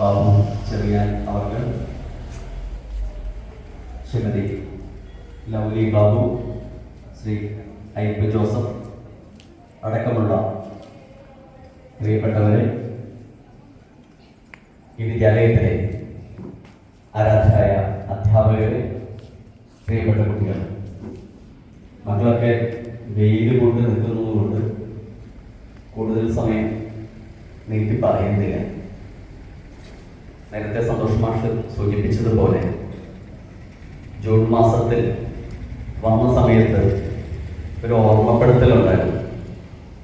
ബാബു ചെറിയാൻ അവർക്ക് ശ്രീമതി ലൗലി ബാബു ശ്രീ അയ്യപ്പ ജോസഫ് അടക്കമുള്ള പ്രിയപ്പെട്ടവരെ ഈ വിദ്യാലയത്തിലെ ആരാധകരായ അധ്യാപകരെ പ്രിയപ്പെട്ട കുട്ടികൾ മക്കളൊക്കെ വെയിൽ കൊണ്ട് നിൽക്കുന്നതുകൊണ്ട് കൂടുതൽ സമയം നീട്ടി പറയുന്നില്ല. നേരത്തെ സന്തോഷ് മാഷ് സൂചിപ്പിച്ചതുപോലെ ജൂൺ മാസത്തിൽ വന്ന സമയത്ത് ഒരു ഓർമ്മപ്പെടുത്തലുണ്ടായിരുന്നു.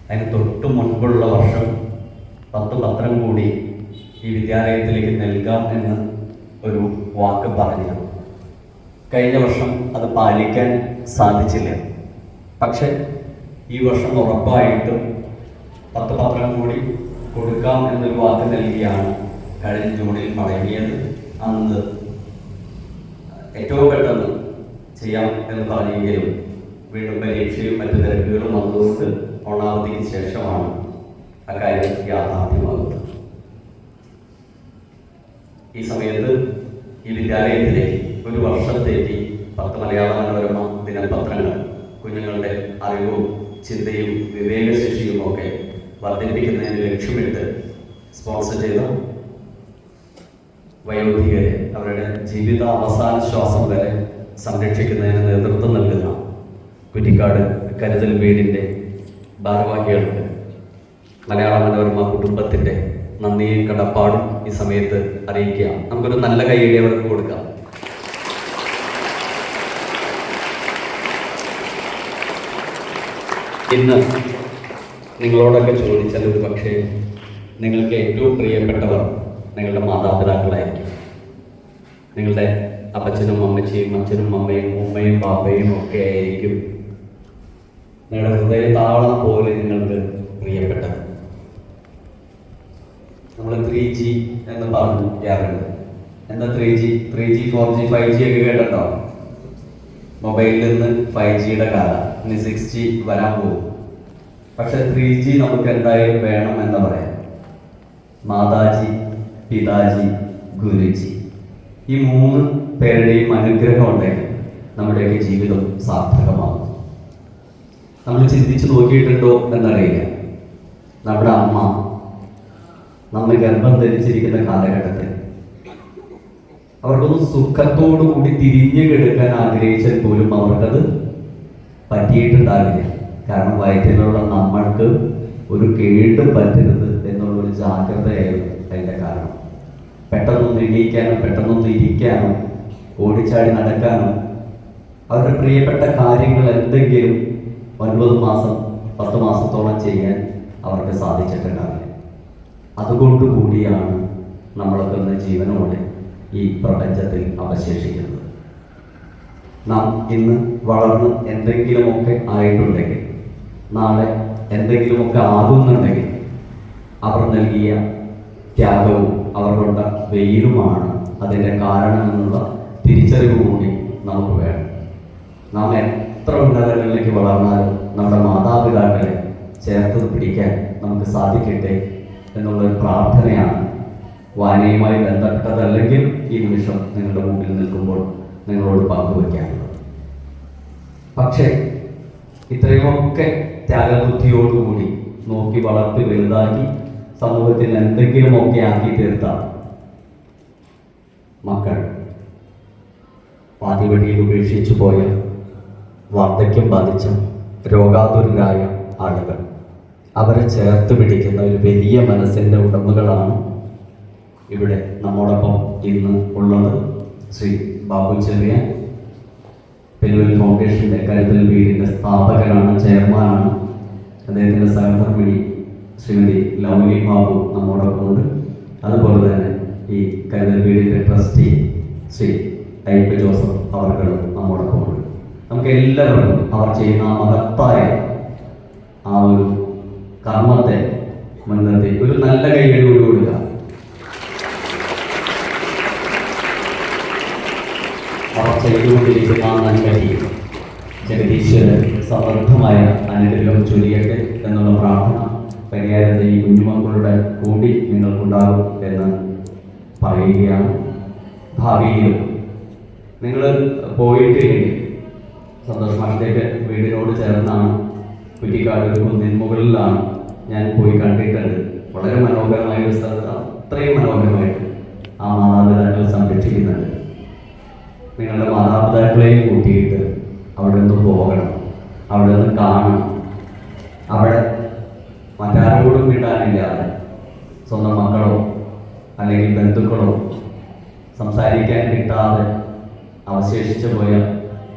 അതിന് തൊട്ട് മുൻപുള്ള വർഷം പത്ത് പത്രം കൂടി ഈ വിദ്യാലയത്തിലേക്ക് നൽകാം എന്ന് ഒരു വാക്ക് പറഞ്ഞിരുന്നു. കഴിഞ്ഞ വർഷം അത് പാലിക്കാൻ സാധിച്ചില്ല. പക്ഷെ ഈ വർഷം ഉറപ്പായിട്ടും പത്ത് പത്രം കൂടി കൊടുക്കാം എന്നൊരു വാക്ക് നൽകിയാണ് കഴിഞ്ഞ ജൂണിൽ മടങ്ങിയത് അന്ന്. ഏറ്റവും പെട്ടെന്ന് ചെയ്യാം എന്ന് പറഞ്ഞെങ്കിലും വീണ്ടും പരീക്ഷയും മറ്റു തിരക്കുകളും വന്നതുകൊണ്ട് ഓണാവധിക്ക് ശേഷമാണ് അക്കാര്യം യാഥാർത്ഥ്യമാകുന്നത്. ഈ സമയത്ത് ഈ വിദ്യാലയത്തിലേക്ക് ഒരു വർഷത്തേക്ക് പത്ത് മലയാള മനോരമ ദിനപത്രങ്ങൾ കുഞ്ഞുങ്ങളുടെ അറിവും ചിന്തയും വിവേകശേഷിയും ഒക്കെ വർദ്ധിപ്പിക്കുന്നതിന് ലക്ഷ്യമിട്ട് സ്പോൺസർ ചെയ്ത വയോധികരെ അവരുടെ ജീവിത അവസാന ശ്വാസം വരെ സംരക്ഷിക്കുന്നതിന് നേതൃത്വം നൽകുന്ന കുറ്റിക്കാട് കരുതൽ വീടിന്റെ ഭാരവാഹികൾക്ക് മലയാള മനോരമ കുടുംബത്തിന്റെ നന്ദിയും കടപ്പാടും ഈ സമയത്ത് അറിയിക്കുക നമുക്കൊരു നല്ല കൈയടി അവർക്ക് കൊടുക്കാം. ഇന്ന് നിങ്ങളോടൊക്കെ ചോദിച്ചാൽ ഒരു പക്ഷേ നിങ്ങൾക്ക് ഏറ്റവും പ്രിയപ്പെട്ടവർ നിങ്ങളുടെ മാതാപിതാക്കളായിരിക്കും. നിങ്ങളുടെ അപ്പച്ചനും അമ്മച്ചിയും അച്ഛനും അമ്മയും ഉമ്മയും പാപ്പയും ഒക്കെ ആയിരിക്കും നിങ്ങളുടെ ഹൃദയ താളം പോലെ നിങ്ങൾക്ക് പ്രിയപ്പെട്ടത്. നമ്മൾ ത്രീ ജി എന്ന് പറഞ്ഞു കേറുന്നത് എന്താ three G three G four G five G ഒക്കെ കേട്ടോ മൊബൈലിൽ നിന്ന് ഫൈവ് ജിയുടെ കാലം. ഇനി സിക്സ് ജി വരാൻ പോകും. പക്ഷെ ത്രീ ജി നമുക്ക് എന്തായാലും വേണം എന്ന് പറയാം. മാതാജി പിതാജി ഗുരുജി. ഈ മൂന്ന് പേരുടെയും അനുഗ്രഹം ഉണ്ടെങ്കിൽ നമ്മുടെയൊക്കെ ജീവിതം സാർത്ഥകമാകും. നമ്മൾ ചിന്തിച്ചു നോക്കിയിട്ടുണ്ടോ എന്നറിയില്ല. നമ്മുടെ അമ്മ നമ്മൾ ഗർഭം ധരിച്ചിരിക്കുന്ന കാലഘട്ടത്തിൽ അവർക്കൊന്ന് സുഖത്തോടു കൂടി തിരിഞ്ഞു കിടക്കാൻ ആഗ്രഹിച്ചാൽ പോലും അവർക്കത് പറ്റിയിട്ടുണ്ടാവില്ല. കാരണം വയറ്റിലുള്ള നമ്മൾക്ക് ഒരു കേട് പറ്റരുത് എന്നുള്ള ഒരു ജാഗ്രതയായിരുന്നു. പെട്ടെന്നൊന്ന് എണീക്കാനും പെട്ടെന്നൊന്ന് ഇരിക്കാനോ ഓടിച്ചാടി നടക്കാനോ അവരുടെ പ്രിയപ്പെട്ട കാര്യങ്ങൾ എന്തെങ്കിലും ഒൻപത് മാസം പത്ത് മാസത്തോളം ചെയ്യാൻ അവർക്ക് സാധിച്ചിട്ടുണ്ടാവില്ല. അതുകൊണ്ട് കൂടിയാണ് നമ്മളൊക്കെ ഒന്ന് ജീവനോടെ ഈ പ്രപഞ്ചത്തിൽ അവശേഷിക്കുന്നത്. നാം ഇന്ന് വളർന്ന് എന്തെങ്കിലുമൊക്കെ ആയിട്ടുണ്ടെങ്കിൽ നാളെ എന്തെങ്കിലുമൊക്കെ ആകുന്നുണ്ടെങ്കിൽ അവർ നൽകിയ ത്യാഗവും അവർ കൊണ്ട വെയിലുമാണ്. അതിന്റെ കാരണമെന്നുള്ള തിരിച്ചറിവ് കൂടി നമുക്ക് വേണം. നാം എത്ര ഉന്നതങ്ങളിലേക്ക് വളർന്നാലും നമ്മുടെ മാതാപിതാക്കളെ ചേർത്ത് പിടിക്കാൻ നമുക്ക് സാധിക്കട്ടെ എന്നുള്ളൊരു പ്രാർത്ഥനയാണ്. വായനയുമായി ബന്ധപ്പെട്ടതല്ലെങ്കിൽ ഈ നിമിഷം നിങ്ങളുടെ മുമ്പിൽ നിൽക്കുമ്പോൾ നിങ്ങളോട് പങ്കുവയ്ക്കാനുള്ളത്. പക്ഷേ ഇത്രയുമൊക്കെ ത്യാഗബുദ്ധിയോടുകൂടി നോക്കി വളർത്തി വലുതാക്കി സമൂഹത്തിൽ എന്തെങ്കിലുമൊക്കെ ആക്കി തീർത്ത മക്കൾ പാതിവഴിയിൽ ഉപേക്ഷിച്ചു പോയ വാർദ്ധക്യം ബാധിച്ച രോഗാതുരരായ ആളുകൾ. അവരെ ചേർത്ത് പിടിക്കുന്ന ഒരു വലിയ മനസ്സിന്റെ ഉടമകളാണ് ഇവിടെ നമ്മോടൊപ്പം ഇന്ന് ഉള്ളത്. ശ്രീ ബാബു ചെറിയ പെരുവൽ ഫൗണ്ടേഷന്റെ കരുതൽ വീടിന്റെ സ്ഥാപകനാണ് ചെയർമാനാണ്. അദ്ദേഹത്തിന്റെ സഹധർമ്മിണി ശ്രീമതി ലൗലി ബാബു നമ്മോടൊപ്പമുണ്ട്. അതുപോലെ തന്നെ ഈ കരുതൽ വീടിന്റെ ട്രസ്റ്റി ശ്രീ അയ്യപ്പ ജോസഫ് അവർകളും നമ്മോടൊപ്പം ഉണ്ട്. നമുക്ക് എല്ലാവർക്കും അവർ ചെയ്യുന്ന ആ മഹത്തായ ആ ഒരു കർമ്മത്തെ മുൻനിർത്തി ഒരു നല്ല കൈകളിലൂടെ കൂടി കൊടുക്കുക. അവർ ചെയ്തുകൊണ്ടിരിക്കുന്ന ആ നന്മയ്ക്ക് ജഗദീശ്വരൻ സമൃദ്ധമായ അനുഗ്രഹം ചൊരിയട്ടെ എന്നുള്ള പ്രാർത്ഥന പരിഹാരത്തെ ഈ കുഞ്ഞുമക്കളുടെ കൂടി നിങ്ങൾക്കുണ്ടാകും എന്ന് പറയുകയാണ് ഭാവിയിൽ നിങ്ങൾ പോയിട്ടില്ലെങ്കിൽ സന്തോഷ് മാഷത്തേക്ക് വീടിനോട് ചേർന്നാണ്. കുറ്റിക്കാട് ഒരു കുന്നിൻ മുകളിലാണ് ഞാൻ പോയി കണ്ടിട്ടുണ്ട് വളരെ മനോഹരമായ ഒരു സ്ഥലത്ത് അത്രയും മനോഹരമായിട്ട് ആ മാതാപിതാക്കൾ സംരക്ഷിക്കുന്നുണ്ട് നിങ്ങളുടെ മാതാപിതാക്കളെയും കൂട്ടിയിട്ട് അവിടെ നിന്ന് പോകണം. അവിടെ നിന്ന് കാണണം. അവിടെ മറ്റാരോടും വിടാനില്ലാതെ സ്വന്തം മക്കളോ അല്ലെങ്കിൽ ബന്ധുക്കളോ സംസാരിക്കാൻ കിട്ടാതെ അവശേഷിച്ചു പോയ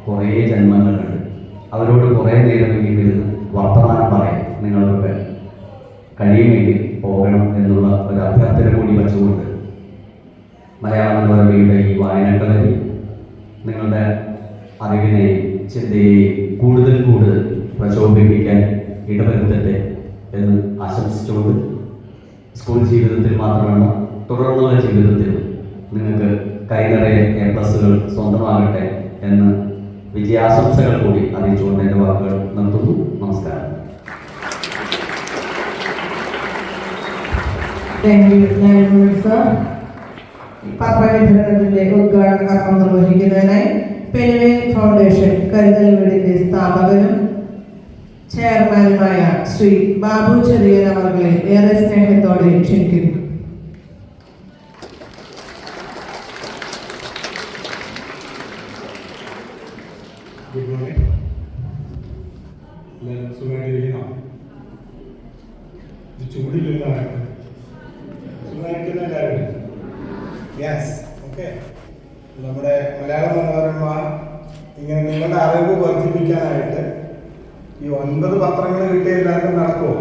കുറേ ജന്മങ്ങളുണ്ട്. അവരോട് കുറേ നേരമെങ്കിലും ഇരുന്ന് വർത്തമാനം പറയാം നിങ്ങളുടെ കഴിയുമെങ്കിൽ പോകണം എന്നുള്ള ഒരു അഭ്യർത്ഥന കൂടി വച്ചുകൊണ്ട് മലയാള മനോരമയുടെ ഈ വായനകളിൽ നിങ്ങളുടെ അറിവിനെയും ചിന്തയെയും കൂടുതൽ കൂടുതൽ പ്രചോദിപ്പിക്കാൻ ഇടവരുത്തട്ടെ എന്ന് ആശംസിച്ചുകൊണ്ട് സ്കൂൾ ജീവിതത്തിൽ മാത്രമല്ല തുടർന്നുള്ള ജീവിതത്തിൽ നിങ്ങൾക്ക് കൈനിറയെ എ പ്ലസുകൾ സ്വന്തമാകട്ടെ എന്ന് വിജയാശംസകൾ കൂടി അറിയിച്ചുകൊണ്ട് എന്റെ വാക്കുകൾ നിർത്തുന്നു. നമസ്കാരം. പത്രവിതരണത്തിന്റെ ഉദ്ഘാടന കർമ്മം നിർവഹിക്കുന്നതിനായി പെരുവേ ഫൗണ്ടേഷൻ കരുതൽ വീടിന്റെ സ്ഥാപകനും ചെയർമാനുമായ ശ്രീ ബാബു ചെറിയൻ അവർകളെ ഏറെ സ്നേഹത്തോടെ ക്ഷണിക്കുന്നു. ഓക്കെ നമ്മുടെ മലയാള മനോരമ ഇങ്ങനെ നിങ്ങളുടെ അറിവ് വർദ്ധിപ്പിക്കാനായിട്ട് ഈ ഒൻപത് പത്രങ്ങൾ കിട്ടിയ എല്ലാവർക്കും നടക്കുമോ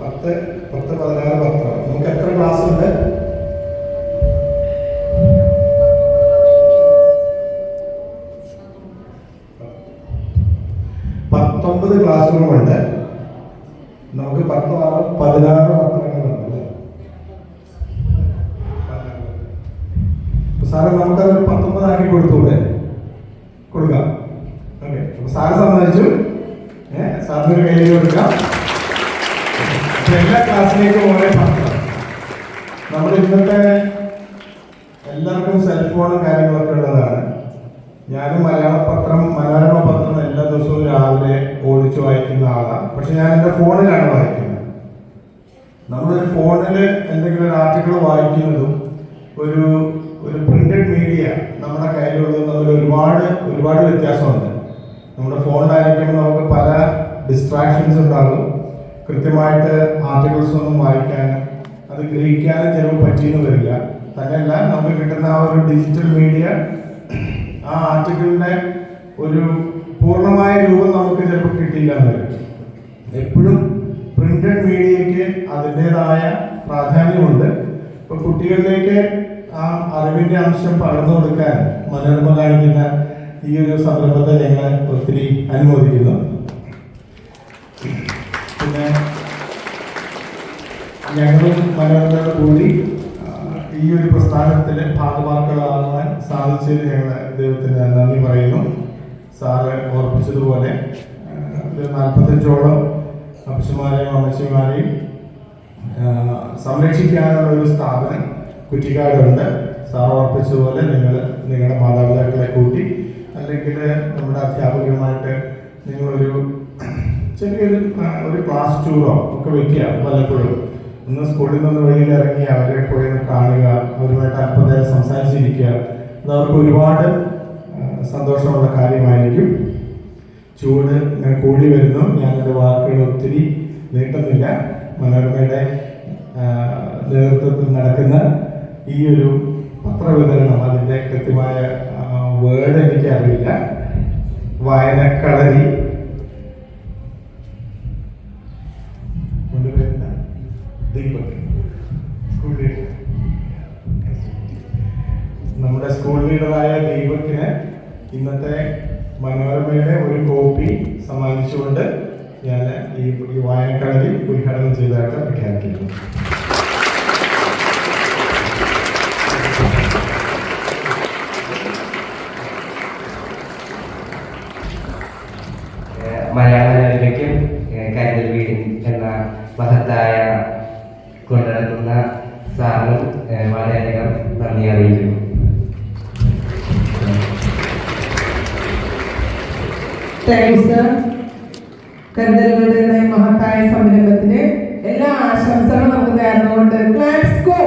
പത്ത് പത്ത് പതിനാറ് സാറ് നമുക്കത് പത്തൊമ്പതാക്കി കൊടുത്തൂടെ കൊടുക്കാം. ഓക്കെ. അപ്പൊ സാറ് സമ്മതിച്ചു. ഏഹ് സാറിന് കയ്യിൽ കൊടുക്കാം. എല്ലാ ക്ലാസ്സിലേക്കും ഓരോ പത്രം. നമ്മൾ ഇന്നത്തെ എല്ലാവർക്കും സെൽഫോണും കാര്യങ്ങളൊക്കെ ഉള്ളതാണ്. ഞാനും മലയാള പത്രം മനോരമ പത്രം എല്ലാ ദിവസവും രാവിലെ ഓടിച്ചു വായിക്കുന്ന ആളാണ്. പക്ഷെ ഞാൻ എന്റെ ഫോണിലാണ് വായിക്കുന്നത്. നമ്മളൊരു ഫോണിൽ എന്തെങ്കിലും ഒരു ആർട്ടിക്കിൾ വായിക്കുന്നതും ഒരു ഒരു പ്രിന്റഡ് മീഡിയ നമ്മുടെ കയ്യിലുള്ളത് തമ്മിൽ ഒരുപാട് ഒരുപാട് വ്യത്യാസമുണ്ട്. നമ്മുടെ ഫോണിലായിരിക്കുമ്പോൾ നമുക്ക് പല ഡിസ്ട്രാക്ഷൻസ് ഉണ്ടാകും. കൃത്യമായിട്ട് ആർട്ടിക്കിൾസ് ഒന്നും വായിക്കാനും അത് ഗ്രഹിക്കാനും ചിലപ്പോൾ പറ്റിയെന്ന് വരില്ല. തന്നെയല്ല നമുക്ക് കിട്ടുന്ന ആ ഒരു ഡിജിറ്റൽ മീഡിയ ആ ആർട്ടിക്കിളിന്റെ ഒരു പൂർണമായ രൂപം നമുക്ക് ചിലപ്പോൾ കിട്ടിയില്ല എന്ന് വരും. എപ്പോഴും പ്രിന്റഡ് മീഡിയയ്ക്ക് അതിന്റെതായ പ്രാധാന്യമുണ്ട്. ഇപ്പോൾ കുട്ടികളിലേക്ക് ആ അറിവിന്റെ അംശം പകർന്നു കൊടുക്കാൻ മനോരമ കാണിക്കുന്ന ഈ ഒരു സംരംഭത്തെ ഞങ്ങൾ ഒത്തിരി അനുമോദിക്കുന്നു. പിന്നെ ഞങ്ങളും മനോരമയോട് കൂടി ഈ ഒരു പ്രസ്ഥാനത്തിലെ ഭാഗമാക്കളാകാൻ സാധിച്ചതിൽ ഞങ്ങൾ ദൈവത്തിന് നന്ദി പറയുന്നു. സാറ് ഓർപ്പിച്ചതുപോലെ നാൽപ്പത്തഞ്ചോളം അപ്പച്ചമാരെയും അമ്മച്ചിമാരെയും സംരക്ഷിക്കാനുള്ള ഒരു സ്ഥാപനം കുറ്റിക്കാടുണ്ട് സാർ ഓർപ്പിച്ചതുപോലെ നിങ്ങൾ നിങ്ങളുടെ മാതാപിതാക്കളെ കൂട്ടി അല്ലെങ്കിൽ നമ്മുടെ അധ്യാപകരുമായിട്ട് നിങ്ങളൊരു ചെറിയൊരു ഒരു ക്ലാസ് ടൂറോ ഒക്കെ വെക്കുക വല്ലപ്പോഴും. ഒന്ന് സ്കൂളിൽ നിന്ന് വെളിയിൽ ഇറങ്ങി അവരെ പോയി കാണുക അവരുമായിട്ട് അല്പനേരം സംസാരിച്ചിരിക്കുക. അത് അവർക്ക് ഒരുപാട് സന്തോഷമുള്ള കാര്യമായിരിക്കും. ചൂട് ഇങ്ങനെ കൂടി വരുന്നു. ഞാൻ എന്റെ വാക്കുകൾ ഒത്തിരി നീട്ടുന്നില്ല. മനോരമയുടെ നേതൃത്വത്തിൽ നടക്കുന്ന ഈ ഒരു പത്രവിതരണം അതിന്റെ കൃത്യമായ വേർഡ് എനിക്ക് അറിയില്ല വായനക്കളരി. സ്കൂൾ നമ്മുടെ സ്കൂൾ ലീഡറായ ദീപക്കിന് ഇന്നത്തെ മനോരമയുടെ ഒരു കോപ്പി സമ്മാനിച്ചുകൊണ്ട് ഞാൻ ഈ വായനക്കളരി ഉദ്ഘാടനം ചെയ്തതായിട്ട് പ്രഖ്യാപിക്കുന്നു. എന്ന ഈ മഹത്തായ സംരംഭത്തിന് എല്ലാ ആശംസകളും നമുക്ക് നേർന്നുകൊണ്ട് ക്ലാപ്സ് ഗോ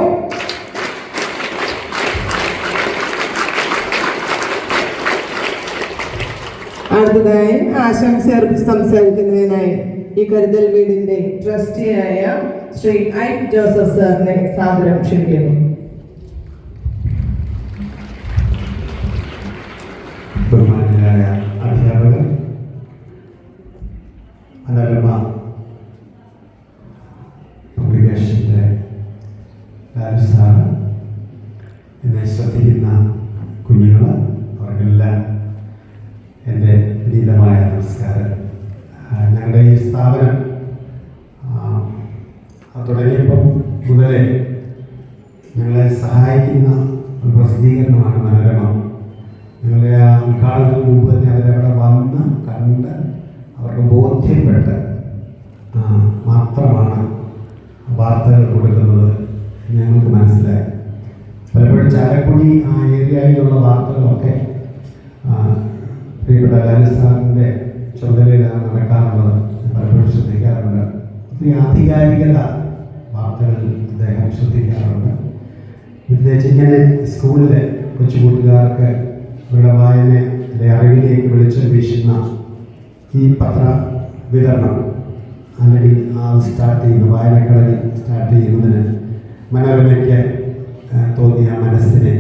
അടുത്തതായി ആശംസ അർപ്പിച്ച് സംസാരിക്കുന്നതിനായി ഈ കരുതൽ വീടിന്റെ ട്രസ്റ്റിയായ ശ്രീ ഐ ജോസഫ് സാറിനെ സാദരം ക്ഷണിക്കുന്നു ബഹുമാനായ അധ്യാപകർ മനോരമ പബ്ലിക്കേഷന്റെ ലാലു സാറ് എന്നെ ശ്രദ്ധിക്കുന്ന കുഞ്ഞുങ്ങൾ അവർക്കെല്ലാം എന്റെ വിനീതമായ നമസ്കാരം ആ, ഞങ്ങളുടെ ഈ സ്ഥാപനം ആ, തുടങ്ങിയപ്പം മുതലേ ഞങ്ങളെ സഹായിക്കുന്ന ഒരു പ്രസിദ്ധീകരണമാണ് മനോരമ ഞങ്ങളെ ആ ഉദ്ഘാടനത്തിന് മുമ്പ് തന്നെ അവരവിടെ വന്ന് കണ്ട് അവർക്ക് ബോധ്യപ്പെട്ട് ആ, മാത്രമാണ് വാർത്തകൾ കൊടുക്കുന്നത് ഞങ്ങൾക്ക് മനസ്സിലായി. പലപ്പോഴും ചാലക്കുടി ആ ഏരിയയിലുള്ള വാർത്തകളൊക്കെ പ്രിയപ്പെട്ട ലാലു ചുമതലയിലാണ് നടക്കാറുള്ളത്. പലപ്പോഴും ശ്രദ്ധിക്കാറുണ്ട്. ഒത്തിരി ആധികാരികത വാർത്തകളിൽ അദ്ദേഹം ശ്രദ്ധിക്കാറുണ്ട്. പ്രത്യേകിച്ച് ഇങ്ങനെ സ്കൂളിലെ കൊച്ചുകൂട്ടുകാർക്ക് കൂട്ടുകാർക്ക് അവരുടെ വായനയുടെ അറിവിലേക്ക് വെളിച്ചം വീശുന്ന ഈ പത്ര വിതരണം അല്ലെങ്കിൽ ആ സ്റ്റാർട്ട് ചെയ്യുന്ന വായനക്കടലിൽ സ്റ്റാർട്ട് ചെയ്യുന്നതിന് മനോരമയ്ക്ക് തോന്നിയ മനസ്സിനെ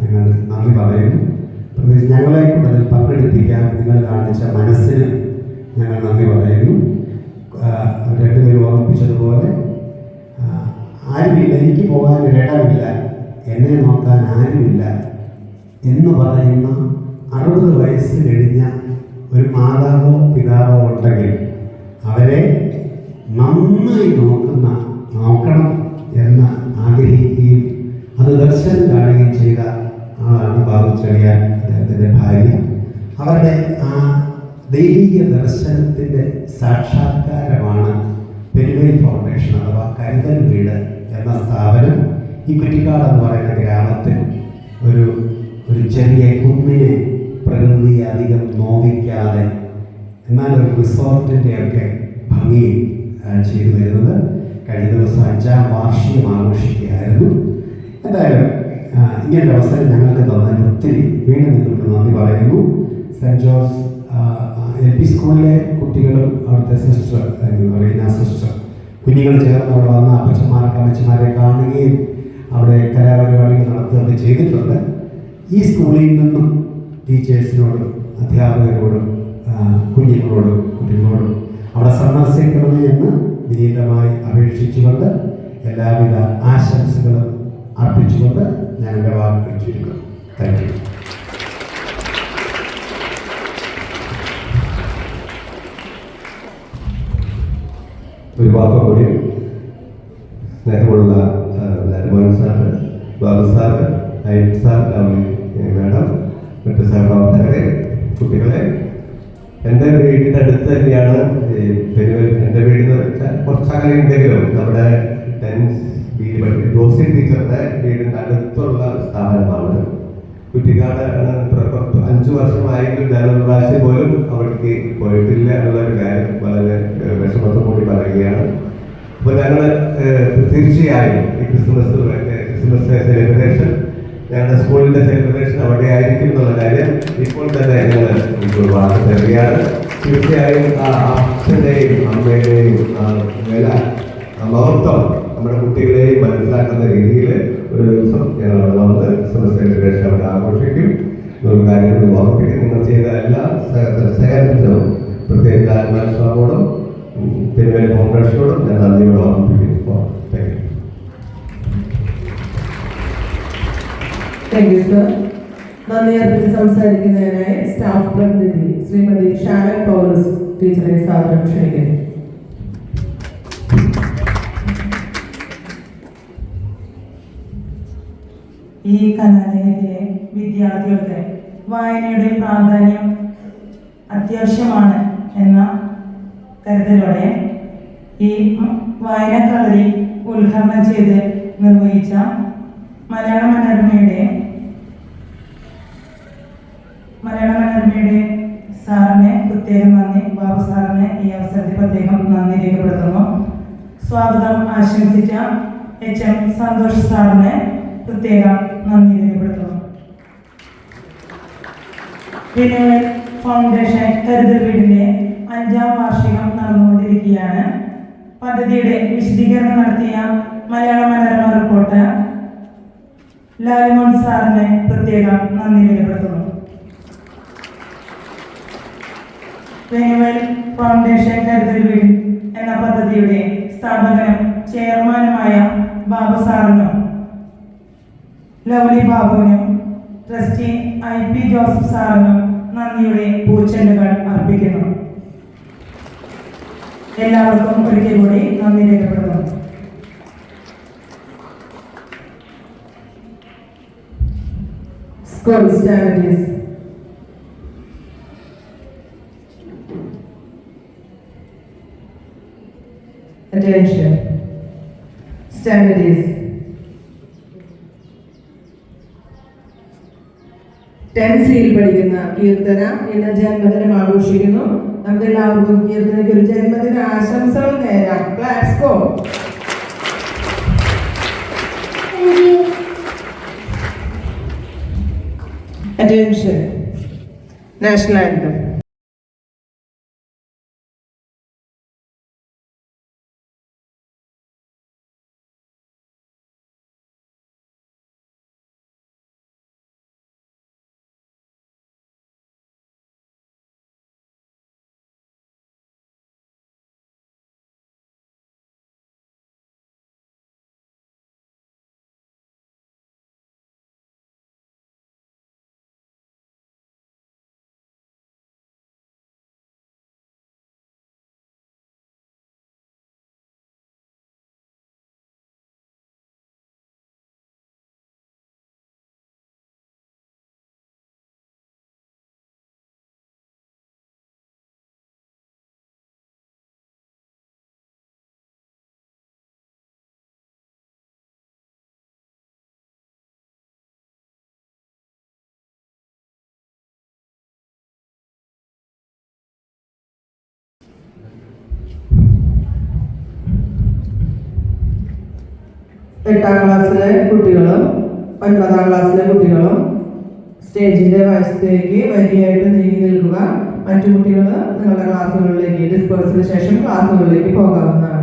ഞങ്ങൾ നന്ദി പറയുന്നു. പ്രത്യേകിച്ച് ഞങ്ങളെ കൊണ്ട് അതിൽ പങ്കെടുപ്പിക്കാൻ നിങ്ങൾ കാണിച്ച മനസ്സിന് ഞങ്ങൾ നന്ദി പറയുന്നു. രണ്ടുപേരും ഓർമ്മിപ്പിച്ചതുപോലെ ആരുമില്ല എനിക്ക് പോകാൻ ഇടമില്ല എന്നെ നോക്കാൻ ആരുമില്ല എന്ന് പറയുന്ന അറുപത് വയസ്സ് കഴിഞ്ഞ ഒരു മാതാവോ പിതാവോ ഉണ്ടെങ്കിൽ അവരെ നന്നായി നോക്കുന്ന നോക്കണം എന്ന് ആഗ്രഹിക്കുകയും അത് ദർശനം കാണുകയും ചെയ്ത ആളാണ് ബാബു ചെറിയാൻ അദ്ദേഹത്തിന്റെ ഭാര്യ. അവരുടെ ആ ദൈവിക ദർശനത്തിന്റെ സാക്ഷാത്കാരമാണ് പെരുവൈ ഫൗണ്ടേഷൻ അഥവാ കരുതൽ വീട് എന്ന സ്ഥാപനം. ഈ കുറ്റിക്കാട് എന്ന് പറയുന്ന ഗ്രാമത്തിൽ ഒരു ഒരു ചെറിയ കുന്നിനെ പ്രകൃതി അധികം നോവിക്കാതെ എന്നാൽ ഒരു റിസോർട്ടിന്റെയൊക്കെ ഭംഗി ആ, ചെയ്തു വരുന്നത് കഴിഞ്ഞ ദിവസം അഞ്ചാം വാർഷികം ആഘോഷിക്കുകയായിരുന്നു. എന്തായാലും ഇങ്ങനെ ഇങ്ങനൊരു അവസരം ഞങ്ങൾക്ക് തന്നതിന് ഒത്തിരി വീണ്ടും നിങ്ങൾക്ക് നന്ദി പറയുന്നു. സെന്റ് ജോർജ് എൽ പി സ്കൂളിലെ കുട്ടികളും അവിടുത്തെ സിസ്റ്റർ എന്ന് പറയുന്ന സിസ്റ്റർ. കുഞ്ഞുങ്ങൾ ചേർന്ന് അവിടെ വന്ന അപ്പച്ചന്മാരൊക്കെ അമ്മച്ചിമാരെ കാണുകയും അവിടെ കലാപരിപാടികൾ നടത്തുകയൊക്കെ ചെയ്തിട്ടുണ്ട്. ഈ സ്കൂളിൽ നിന്നും ടീച്ചേഴ്സിനോടും അധ്യാപകരോടും കുഞ്ഞുങ്ങളോടും കുട്ടികളോടും അവിടെ സന്ദർശിക്കണമേ എന്ന് വിനീതമായി അപേക്ഷിച്ചുകൊണ്ട് എല്ലാവിധ ആശംസകളും അർപ്പിച്ചുകൊണ്ട് ഞാൻ എന്റെ വാക്കുകൾ ചുരുക്കും താങ്ക് യു ഒരു വാക്ക് കൂടി സ്നേഹമുള്ള Mohan sir Babu sir Ayyan sir madam മറ്റു സഹപ്രവർത്തകരെ കുട്ടികളെ എന്റെ അടുത്ത് തന്നെയാണ് എന്റെ വീട് എന്ന് വെച്ചാൽ കുറച്ചങ്ങനെ ഉണ്ടെങ്കിലും നമ്മുടെ ടെൻസ് ജോസി ടീച്ചറുടെ വീടിന്റെ അടുത്തുള്ള സ്ഥാപനമാണ്. കുറ്റിക്കാട് അഞ്ചു വർഷമായെങ്കിലും ഞാൻ ഒരു പ്രാവശ്യം പോലും അവിടേക്ക് പോയിട്ടില്ല എന്നുള്ളൊരു കാര്യം വളരെ വിഷമത്തോടു കൂടി പറയുകയാണ്. അപ്പോൾ ഞങ്ങൾ തീർച്ചയായും ഈ ക്രിസ്മസ് ക്രിസ്മസ് സെലിബ്രേഷൻ ഞങ്ങളുടെ സ്കൂളിന്റെ സെലിബ്രേഷൻ അവിടെ ആയിരിക്കും എന്നുള്ള കാര്യം ഇപ്പോൾ തന്നെ ഞങ്ങൾ ഒരു വാർത്ത തരികയാണ് തീർച്ചയായും ആ അച്ഛന്റെയും അമ്മയുടെയും വില മഹത്വം നമ്മുടെ കുട്ടികളെയും മനസ്സിലാക്കുന്ന രീതിയിൽ ഒരു ദിവസം ഞങ്ങൾ അവിടെ വന്ന് ക്രിസ്മസ് സെലിബ്രേഷൻ അവിടെ ആഘോഷിക്കും. കാര്യങ്ങൾ ഓർമ്മിപ്പിക്കും. നിങ്ങൾ ചെയ്ത എല്ലാ സഹകരണത്തിനും പ്രത്യേകിച്ച് ആത്മാൻ തിരുവേൽ ഫൗണ്ടേഷനോടും ഞാൻ നന്ദിയോട് ഓർമ്മിപ്പിക്കുന്നു. താങ്ക് യു സർ നന്ദി അർപ്പിച്ച് സംസാരിക്കുന്നതിനായി സ്റ്റാഫ് പ്രതിനിധി ശ്രീമതി ഷാനൻ പൗലോസ് ടീച്ചറെ സാദരം ക്ഷണിക്കുന്നു. ഈ കലാലയത്തിലെ വിദ്യാർത്ഥികൾക്ക് വായനയുടെ പ്രാധാന്യം അത്യാവശ്യമാണ് എന്ന കരുതലോടെ ഈ വായനക്കളരി ഉദ്ഘാടനം ചെയ്ത് നിർവഹിച്ച മലയാള മനോരമയുടെ മലയാള മനോരമയുടെ സാറിനെ പ്രത്യേകം നന്ദി ബാബു സാറിനെ ഈ അവസരത്തിൽ പ്രത്യേകം നന്ദി രേഖപ്പെടുത്തുന്നു. സ്വാഗതം ആശംസിച്ച എച്ച് എം സന്തോഷ് സാറിനെ പ്രത്യേകം നന്ദി രേഖപ്പെടുത്തുന്നു. റിന്യൂവൽ ഫൗണ്ടേഷൻ കരുതൽ വീടിന്റെ അഞ്ചാം വാർഷികം നടന്നുകൊണ്ടിരിക്കുകയാണ്. പദ്ധതിയുടെ വിശദീകരണം നടത്തിയ മലയാള മനോരമ റിപ്പോർട്ട് ലാലിമോൻ സാറിനെ പ്രത്യേകം നന്ദി രേഖപ്പെടുത്തുന്നു. റിന്യൂവൽ ഫൗണ്ടേഷൻ കരുതൽ എന്ന പദ്ധതിയുടെ സ്ഥാപകനും ചെയർമാനുമായ ബാബു സാറിനും ലവ്ലി ബാബുവിനും ട്രസ്റ്റി ഐ പി ജോസഫ് സാറിനും നന്ദിയുടെ പൂച്ചെണ്ടുകൾ അർപ്പിക്കുന്നു എല്ലാവർക്കും ഒരിക്കൽ കൂടി നന്ദി രേഖപ്പെടുന്നു സ്കൂൾ standards. Attention. Standards. ടെൻസിയിൽ പഠിക്കുന്ന കീർത്തന ഇന്ന് ജന്മദിനം ആഘോഷിക്കുന്നു നമുക്ക് എല്ലാവർക്കും കീർത്തനയ്ക്ക് ഒരു ജന്മദിന ആശംസകൾ നേരാം ക്ലാസ്കോ Attention. National anthem. എട്ടാം ക്ലാസ്സിലെ കുട്ടികളും ഒൻപതാം ക്ലാസ്സിലെ കുട്ടികളും സ്റ്റേജിന്റെ വശത്തേക്ക് വരിയായിട്ട് നീങ്ങി നിൽക്കുക. മറ്റു കുട്ടികൾ നിങ്ങളുടെ ക്ലാസ്സുകളിലേക്ക് ഡിസ്പേഴ്സിന് ശേഷം ക്ലാസ്സുകളിലേക്ക് പോകാവുന്നതാണ്.